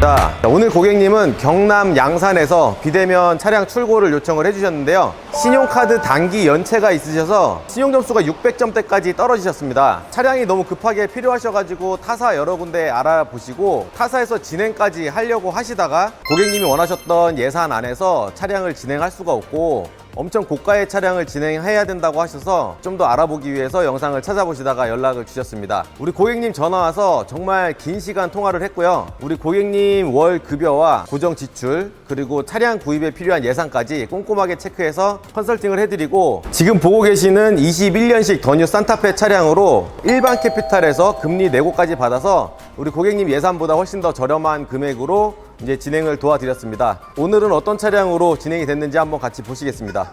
자, 오늘 고객님은 경남 양산에서 비대면 차량 출고를 요청을 해주셨는데요. 신용카드 단기 연체가 있으셔서 신용점수가 600점대까지 떨어지셨습니다. 차량이 너무 급하게 필요하셔가지고 타사 여러 군데 알아보시고 타사에서 진행까지 하려고 하시다가 고객님이 원하셨던 예산 안에서 차량을 진행할 수가 없고 엄청 고가의 차량을 진행해야 된다고 하셔서 좀 더 알아보기 위해서 영상을 찾아보시다가 연락을 주셨습니다. 우리 고객님 전화 와서 정말 긴 시간 통화를 했고요. 우리 고객님 월 급여와 고정 지출 그리고 차량 구입에 필요한 예산까지 꼼꼼하게 체크해서 컨설팅을 해드리고 지금 보고 계시는 21년식 더뉴 산타페 차량으로 일반 캐피탈에서 금리 내고까지 받아서 우리 고객님 예산보다 훨씬 더 저렴한 금액으로 이제 진행을 도와드렸습니다. 오늘은 어떤 차량으로 진행이 됐는지 한번 같이 보시겠습니다.